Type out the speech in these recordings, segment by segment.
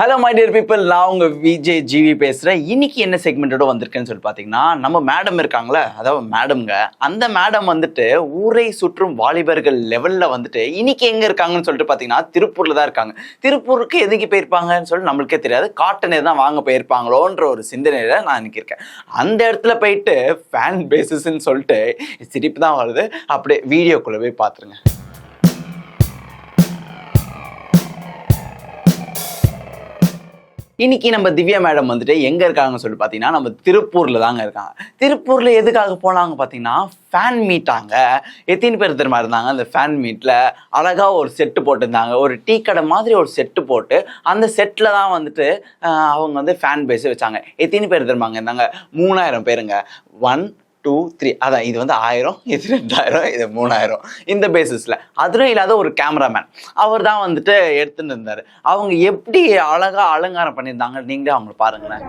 Hello my dear people நான் உங்க Vijay GV பேசுகிறேன் இன்னைக்கு என்ன செக்மெண்டோட வந்திருக்கேன்னு சொல்லி பார்த்தீங்கன்னா நம்ம மேடம் இருக்காங்களே அதாவது மேடம்ங்க அந்த மேடம் வந்துட்டு ஊரை சுற்றும் வாலிபர்கள் லெவலில் வந்துட்டு இன்னைக்கு எங்கே இருக்காங்கன்னு சொல்லிட்டு பார்த்தீங்கன்னா திருப்பூரில் தான் இருக்காங்க. திருப்பூருக்கு எதுக்கு போயிருப்பாங்கன்னு சொல்லி நம்மளுக்கே தெரியாது. காட்டனே தான் வாங்க போயிருப்பாங்களோன்ற ஒரு சிந்தனையில நான் இன்னைக்கு இருக்கேன். அந்த இடத்துல போயிட்டு ஃபேன் பேசிஸ்ன்னு சொல்லிட்டு சிரிப்பு தான் வருது. அப்படியே வீடியோக்குள்ளே போய் பார்த்துருங்க இன்னைக்கு நம்ம திவ்யா மேடம் வந்துட்டு எங்க இருக்காங்கன்னு சொல்லி பார்த்தீங்கன்னா நம்ம திருப்பூர்ல தாங்க இருக்காங்க. திருப்பூர்ல எதுக்காக போனாங்க பார்த்தீங்கன்னா ஃபேன் மீட்டாங்க எத்தனை பேர் திரும்ப இருந்தாங்க? அந்த ஃபேன் மீட்ல அழகா ஒரு செட்டு போட்டிருந்தாங்க. ஒரு டீ கடை மாதிரி ஒரு செட்டு போட்டு அந்த செட்டில் தான் வந்துட்டு அவங்க வந்து ஃபேன் பேசி வச்சாங்க. எத்தனை பேர் தெரியுமாங்க இருந்தாங்க? மூணாயிரம் பேருங்க. ஒன் டூ த்ரீ அதான் இது வந்து ஆயிரம் இது ரெண்டாயிரம் இது மூணாயிரம். இந்த பேசிஸில் அதுவும் இல்லாத ஒரு கேமராமேன் அவர் தான் வந்துட்டு எடுத்துட்டு இருந்தார். அவங்க எப்படி அழகா அலங்காரம் பண்ணியிருந்தாங்க நீங்களே அவங்கள பாருங்களேன்.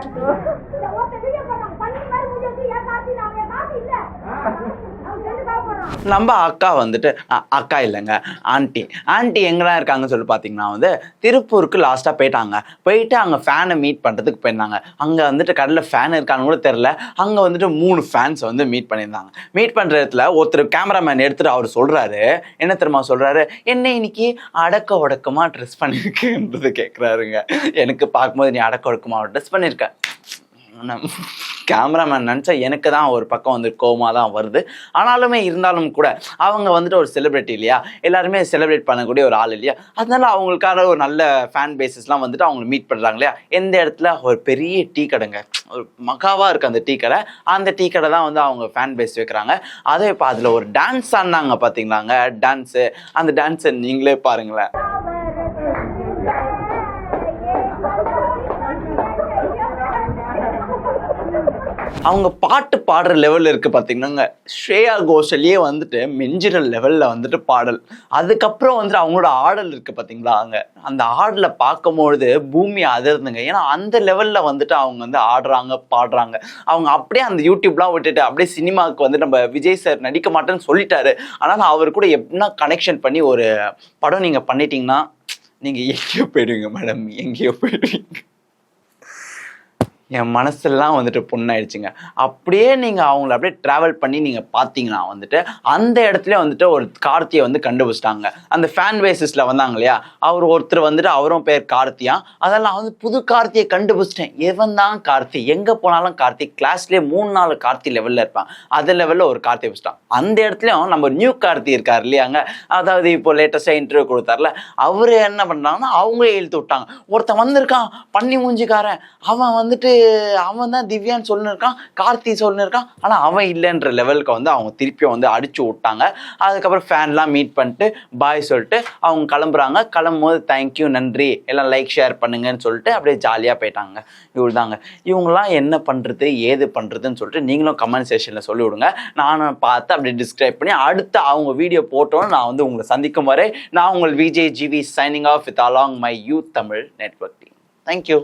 நம்ம அக்கா வந்துட்டு அக்கா இல்லைங்க ஆண்டி. ஆண்டி எங்கெல்லாம் இருக்காங்கன்னு சொல்லி பார்த்தீங்கன்னா வந்து திருப்பூருக்கு லாஸ்ட்டாக போயிட்டாங்க. போயிட்டு அங்கே ஃபேனை மீட் பண்ணுறதுக்கு போயிருந்தாங்க. அங்கே வந்துட்டு கடையில் ஃபேன் இருக்கான்னு கூட தெரில அங்கே வந்துட்டு மூணு ஃபேன்ஸ் வந்து மீட் பண்ணியிருந்தாங்க. மீட் பண்ணுற இடத்துல ஒருத்தர் கேமராமேன் எடுத்துட்டு அவர் சொல்கிறாரு என்ன தெரியுமா சொல்கிறாரு என்ன இன்னைக்கு அடக்க ஒடக்கமாக ட்ரெஸ் பண்ணியிருக்குன்றது கேட்குறாருங்க எனக்கு பார்க்கும்போது நீ அடக்க உடக்கமாக ட்ரெஸ் பண்ணியிருக்க கேமராமேன் நினச்சா எனக்கு தான் ஒரு பக்கம் வந்து கோவமாக தான் வருது. ஆனாலுமே இருந்தாலும் கூட அவங்க வந்துட்டு ஒரு செலிப்ரிட்டி இல்லையா? எல்லாருமே செலிப்ரேட் பண்ணக்கூடிய ஒரு ஆள் இல்லையா? அதனால அவங்களுக்காக ஒரு நல்ல ஃபேன் பேசிஸ்லாம் வந்துட்டு அவங்க மீட் பண்ணுறாங்க இல்லையா? எந்த இடத்துல ஒரு பெரிய டீ கடைங்க ஒரு மகாவாக இருக்குது அந்த டீ கடை அந்த டீ கடை தான் வந்து அவங்க ஃபேன் பேஸ் வைக்கிறாங்க. அதே இப்போ அதில் ஒரு டான்ஸ் ஆடினாங்க பார்த்தீங்களாங்க டான்ஸு அந்த டான்ஸை நீங்களே பாருங்களேன். அவங்க பாட்டு பாடுற லெவலில் இருக்கு பார்த்தீங்கன்னா ஸ்ரேயா கோஷல்லே வந்துட்டு மெஞ்சிற லெவலில் வந்துட்டு பாடல். அதுக்கப்புறம் வந்துட்டு அவங்களோட ஆடல் இருக்கு பார்த்தீங்களா அங்க. அந்த ஆடலை பார்க்கும்பொழுது பூமி அதிர்ந்துங்க. ஏன்னா அந்த லெவலில் வந்துட்டு அவங்க வந்து ஆடுறாங்க பாடுறாங்க. அவங்க அப்படியே அந்த யூடியூப்லாம் விட்டுட்டு அப்படியே சினிமாவுக்கு வந்து நம்ம விஜய் சார் நடிக்க மாட்டேன்னு சொல்லிட்டாரு. ஆனால் அவர் கூட எப்படின்னா கனெக்ஷன் பண்ணி ஒரு படம் நீங்கள் பண்ணிட்டீங்கன்னா நீங்கள் எங்கேயோ போயிடுவீங்க மேடம் எங்கேயோ போயிடுவீங்க. என் மனசெல்லாம் வந்துட்டு புண்ணாயிடுச்சுங்க. அப்படியே நீங்கள் அவங்கள அப்படியே ட்ராவல் பண்ணி நீங்கள் பார்த்தீங்கன்னா வந்துட்டு அந்த இடத்துல வந்துட்டு ஒரு கார்த்தியை வந்து கண்டுபிடிச்சிட்டாங்க. அந்த ஃபேன் பேசிஸில் வந்தாங்க இல்லையா? அவர் ஒருத்தர் வந்துட்டு அவரும் பேர் கார்த்தியா. அதெல்லாம் வந்து புது கார்த்தியை கண்டுபிடிச்சிட்டேன். எவன் தான் கார்த்தி? எங்கே போனாலும் கார்த்தி. கிளாஸ்லேயே மூணு நாலு கார்த்தி லெவலில் இருப்பான். அது லெவலில் ஒரு கார்த்தி பிடிச்சிட்டான். அந்த இடத்துலையும் நம்ம நியூ கார்த்தி இருக்கார் இல்லையாங்க? அதாவது இப்போ லேட்டஸ்ட்டாக இன்டர்வியூ கொடுத்தார்ல. அவர் என்ன பண்ணாங்கன்னா அவங்களே இழுத்து விட்டாங்க. ஒருத்தன் வந்திருக்கான் பண்ணி மூஞ்சிக்காரன். அவன் வந்துட்டு அவன் தான் திவ்யான்னு சொல்லிருக்கான் கார்த்தி சொல்லிருக்கான் ஆனால் அவன் இல்லைன்ற லெவலுக்கு வந்து அவங்க திருப்பியும் வந்து அடிச்சு விட்டாங்க. அதுக்கப்புறம் ஃபேன்லாம் மீட் பண்ணிட்டு பாய் சொல்லிட்டு அவங்க கிளம்புறாங்க. கிளம்பும் போது தேங்க்யூ நன்றி. எல்லாம் லைக் ஷேர் பண்ணுங்கன்னு சொல்லிட்டு அப்படியே ஜாலியாக போயிட்டாங்க. இவ்வளோ தாங்க இவங்களாம் என்ன பண்ணுறது ஏது பண்ணுறதுன்னு சொல்லிட்டு நீங்களும் கமெண்ட் செஷனில் சொல்லி விடுங்க நானும் பார்த்து அப்படியே டிஸ்கிரைப் பண்ணி அடுத்து அவங்க வீடியோ போட்டோன்னு நான் வந்து உங்களை சந்திக்கும் வரை நான் உங்கள் Vijay GV signing off with along my youth Tamil network team thank you